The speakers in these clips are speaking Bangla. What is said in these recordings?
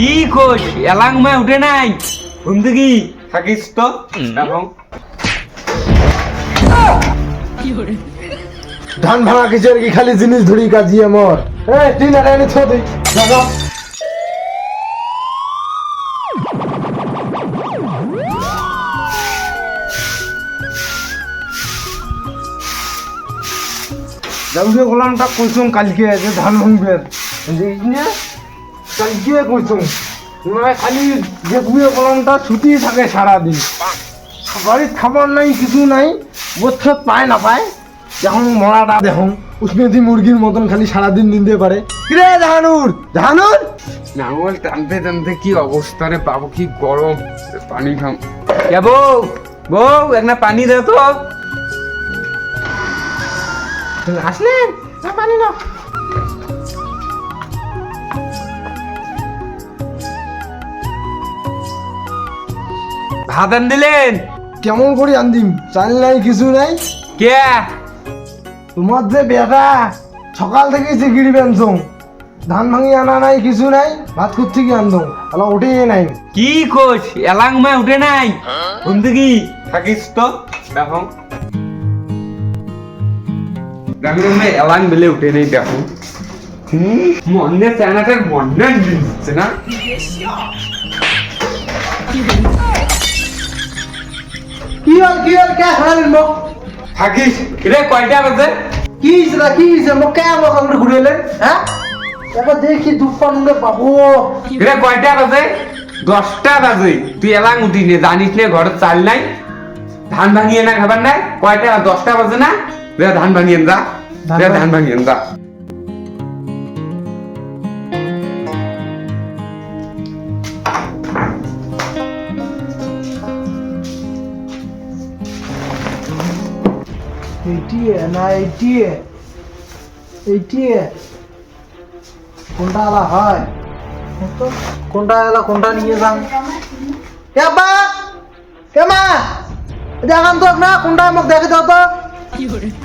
কি কোষ এলাং মা উঠে নাই। ঘুম থেকে থাকিস তো? এখন ধান ভাঙা কিসের কি? খালি জিনিস ধরি কাজি আমার। এ তিন আড়াই এনে ছো দিই দাদা। যাব গোলামটা কইছুম কালকে যে ধান ভাঙবে। যে কালকে কইছুম নয় খালি দেখবি গোলামটা ছুটি থাকে সারাদিন। বাড়ির খাবার নাই কিছু নাই বছর পায় না পায়। যখন মরাটা দেখুন উষ্ণতি মুরগির মতন খালি সারাদিন নিতে পারে। কিরে জাহানুর জাহানুর? নাঙল টানতে টানতে কি অবস্থা রে বাবু কি গরম। পানি খাম কে বউ বউ একটা পানি দে তো। আসলেন না পানি না ভাত আন দিলেন কেমন করে আনদিম? চাল নাই কিছু নাই। কে? তোমার যে বেটা সকাল থেকে যে গিরি বেনছো। ধান ভাঙি আনা নাই কিছু নাই ভাত করতে কি আনতো তাহলে ওঠেই নাই। কি কোষ এলাং মা উঠে নাই। ঘুম থেকে থাকিস তো? এখন গামি গামি এলাং বেলে উঠে নেই দেখো। দিচ্ছে না? কি হল কি হল কে খারাপ মোক? থাকিস। রে কয়টা বাজে? কি হয়েছে কি হয়েছে মোক কে মোক আমরা ঘুরেলেন হ্যাঁ এবার দেখি দুপান বাবু রে কয়টা বাজে? দশটা বাজে। তুই এলাং উঠি নে জানিস নে ঘরে চাল নাই? ধান ভাঙিয়ে না খাবার নাই? কয়টা দশটা বাজে না? রে ধান ভাঙিয়ে যা রে ধান ভাঙিয়ে যা এইটিয়ে না এইটিয়ে এইটিয়ে কোনটা আলা হয়? কোনটা এলা কোনটা নিয়ে যান। কেবা কেমা দেখান তো না কোনটা মোক দেখে দাও তো।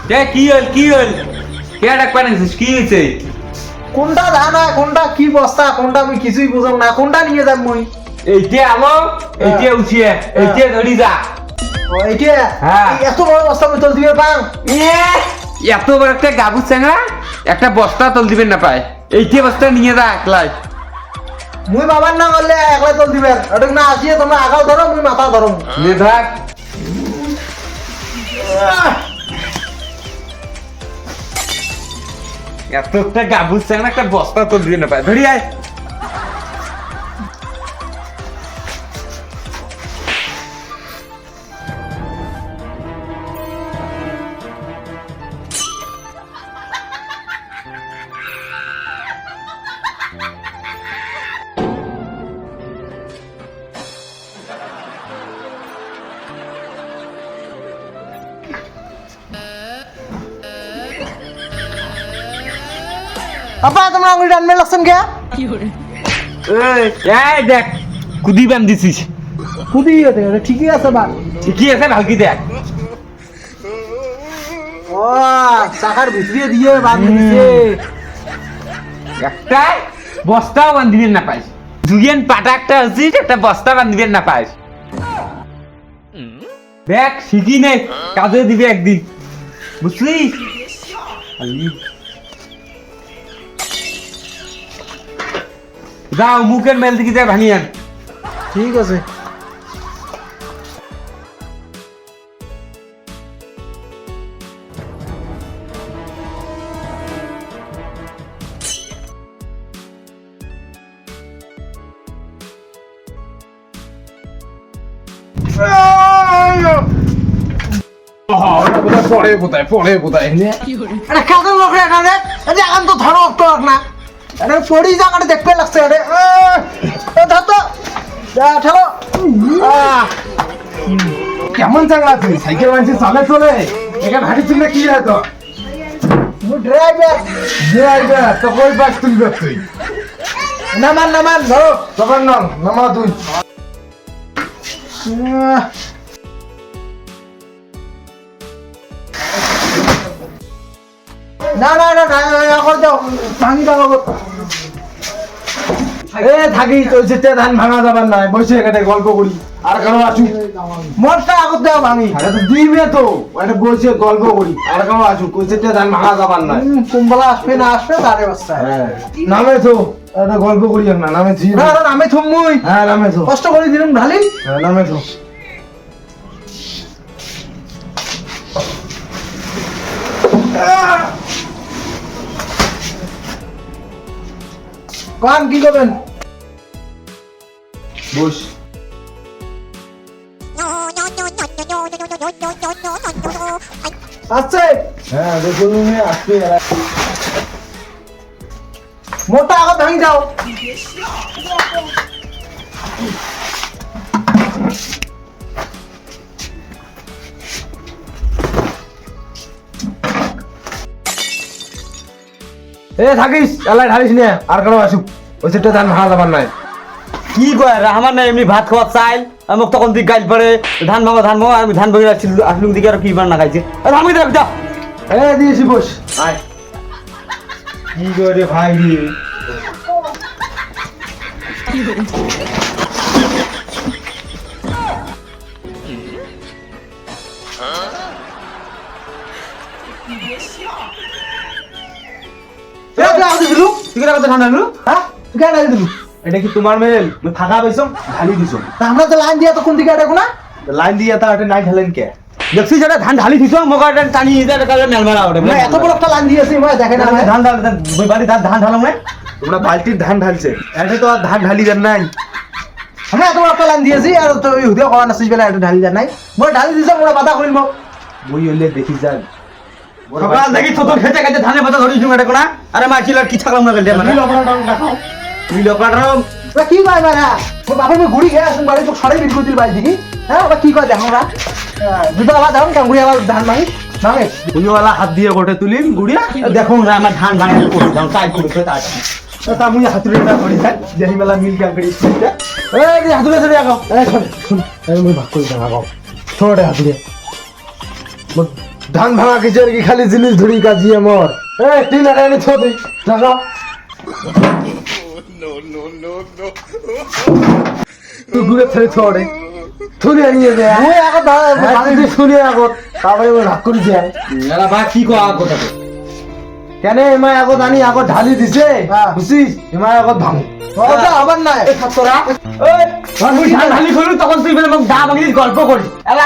কে কি হল কি হল? কে ডাক পানিস কি হয়েছে? কোনটা ধান হয় কোনটা কি বস্তা কোনটা আমি কিছুই বুঝাম না। কোনটা নিয়ে যাম মই? এইটে আলো এইটে উঠিয়ে এইটে ধরি যা। হ্যাঁ। এত বড় বস্তা আমি দিবে পাং এত বড় একটা গাবু চ্যাংড়া একটা বস্তা তোল দিবেন না পায়। এইটে বস্তা নিয়ে যা একলাই। মুই বাবার না করলে একলাই তোল দিবে। ওটা না আসিয়ে তোমরা আগাও ধরো মুই মাথা ধরো। নে থাক। এত একটা গাবু চ্যাংড়া একটা বস্তা তোল দিবেন না পায়। ধরি আয়। আপা তোমরা আঙুলি টানবে লাগছেন কে এই, দেখ কুদি বান দিছিস। খুদি হতে ঠিকই আছে বা ঠিকই আছে ভালকি দেখ। ও চাকার ভিতরে দিয়ে বাঁধ দিছে। একটা বস্তাও বান্ধিবেন না পাইস। দুইয়েন পাটা একটা আছিস একটা বস্তা বান্ধিবেন না পাইস। দেখ শিখি নে কাজে দিবে একদিন। বুঝলি? যাও মুখের মেল দিকে যায় ভাঙিয়ান। ঠিক আছে। পড়ে কোথায়? পড়ে কোথায়? আরে কাদের লোক রে এখানে? আরে এখন তো ধরো তো না। আরে পড়ি জায়গাটা দেখতে লাগছে আরে ধর তো। ঠেলো। কেমন চাংলা তুই সাইকেল মানছি চলে চলে। এখানে হাঁটি তুললে কি হয় তো ড্রাইভার ড্রাইভার তো কই বাস তুলবে তুই? নামান নামান ধরো। তখন নাম নামা তুই। না না না না করে দাও। ভাঙি দাও এ থাকি তে ধান ভাঙা যাবার নাই বসে এখানে গল্প করি। আর কারও আসু মোরটা আগত দেওয়া ভাঙি আরে তো দিবে তো। এটা বসে গল্প করি। আর কারও আসু কইছে তে ধান ভাঙা যাবার নাই। কুম্বলা আসবে না আসবে তারে হ্যাঁ নামে তো। এটা গল্প করি না নামে ঝি না না আমি থুমুই হ্যাঁ নামে তো কষ্ট করে দিলাম ঢালি। হ্যাঁ নামে তো কান কি করবেন? বস। আছে হ্যাঁ দেখুন এরা মোটা আগত ভাঙি যাও এ, থাকিস, এলাই ঢালিস নে আর কারও আসুক। ওই সেটা ধান ভাঙা যাবার নাই। কি কয় রে, আমার না এমনি ভাত খাওয়া চাইল মোক তখন দিক গাইল পরে ধান ভাঙো ধান ভাঙো আমি ধান ভাঙি আসছিল আসলুম দিকে আর কি বার না খাইছে। আমি দেখ যা। এ দিয়েছি বস। আয়। কি করে ভাই রে? ঠান্ডা নিলু হ্যাঁ? কেন দিলু। এটা কি তোমার মেল? ফাঁকা পাইছো ঢালি দিছো আমরা তো লাইন দিয়া তো কোন দিকে দেখো না? লাইন দিয়ে তা এটা নাই ঢালেন কে? দেখছিস এটা ধান ঢালি দিছ মোক এটা টানি এটা কালে মেল মারা না এত বড় একটা লাইন দিয়েছি মই দেখে না ধান ধান ধান বাড়ি ধান ধান ঢালাম না তোমরা বালতির ধান ঢালছে। এটা তো আর ধান ঢালি দেন নাই। আমরা এত বড় একটা লাইন দিয়েছি আর তো ইহুদিয়া করা নাছিস বেলা একটু ঢালি দেয় নাই। মই ঢালি দিছে মোরা বাধা করিল মোক। মই হইলে দেখি যান। সকাল দেখি ছোট খেতে খেতে ধানে পাতা ধরিস এটা কোনা আরে মাছিল আর কি থাকলাম না গেলে মানে। তুই ওরা কি কয় মারা মোর বাপে মই ঘুরি খেয়ে আসুন বাড়ি তো সরাই বিট করে দিল বাড়ি হ্যাঁ ওরা কি কয় দেখো ওরা? দুটো আবার দেখুন কেমন ঘুরি আবার ধান ভাঙি। ভাঙে? পুজোওয়ালা হাত দিয়ে গোটে তুলিম গুড়িয়া দেখো না আমার ধান ভাঙে। করছি ধান কাজ করেছে তাই। তা মুই হাতুড়ি না করি যান যেহি মেলা মিল কাম করি এই যে হাতুড়ে চলে যাও এই শোন শুন এই মুই ভাগ করি দেখা গাও ছোটে হাতুড়ি। ধান ভাঙা কিছু কি? খালি জিনিস ধরি কাজি আমার। এই টিন আর no, no. তুই ঘুরে ফেলে ছড়ে থুলে নিয়ে যায় মই আগত শুনি আগত তারপরে ওই ভাগ করি যায় এরা ভাই কি কো কথা কেন এমাই আগত আনি আগত ঢালি দিছে? হ্যাঁ। বুঝছিস? এমাই আগত ভাঙ। আবার নাই। তোরা তুই ঢালি তখন তুই বলে দা ভাঙি গল্প করিস এলা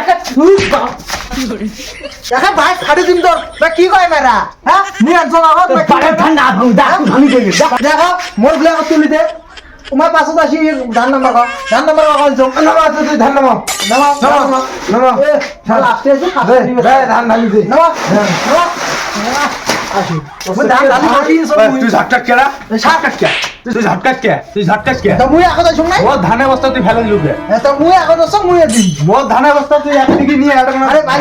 একা তুই দেখা ভাই ফাড়ি দিম তোর কি কয় মারা হ্যাঁ নিয়ে আনছো আগত? পাড়ে? ধান না ভাঙ দা ভাঙি দিবি দেখো মোর ব্লে তুলি দে। তোমার পাছত আসি ধান নাম্বার ধান নাম্বার কইছো নামা তুই ধান নামা। নামা নামা নামা। আসতে আসি দে দে ধান ঢালি নামা নামা। আসি মই ধান ঢালি মাটি সব বাস, মুই তুই ঝটকাট কেরা ঝটকাট কে তুই ঝটকাট কে? তুই ঝটকাট কে? তা মুই আগত আইছো নাই? ও ধানের বস্তা তুই ফেলে লুকে তা মুই আগত আছো মুই দিম মোর ধানের বস্তা তুই এক দিকে নিয়ে একটা আরে ভাই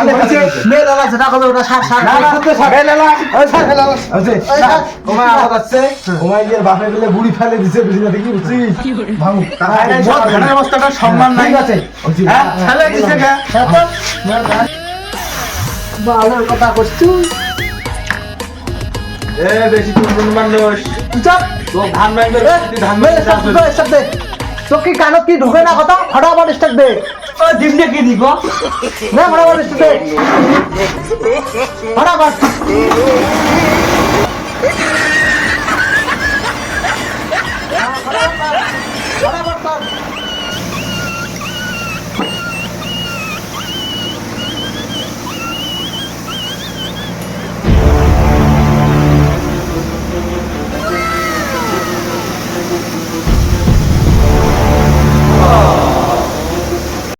মে দাদা যেটা কথা ওটা সার সার না না তুই সকালে লেলা ওই সকালে লেলা আছে ওই আগত আছে ওমাই গিয়ে বাপে গেলে বুড়ি ফেলে দিছে বুঝি দেখি বুঝছিস ভাঙু মোর ধানের বস্তাটা সম্মান নাই। ঠিক আছে। হ্যাঁ। ফেলে দিছে কে? ভালোর কথা এ বেশি তুই মানুষ চপ তো ধান তুই ধান দে তো কি কানত কি ঢুকে না কথা? ফটাফট স্টক দে। ও দিমনে কি দিব? না ফটাফট স্টক দে। ফটাফট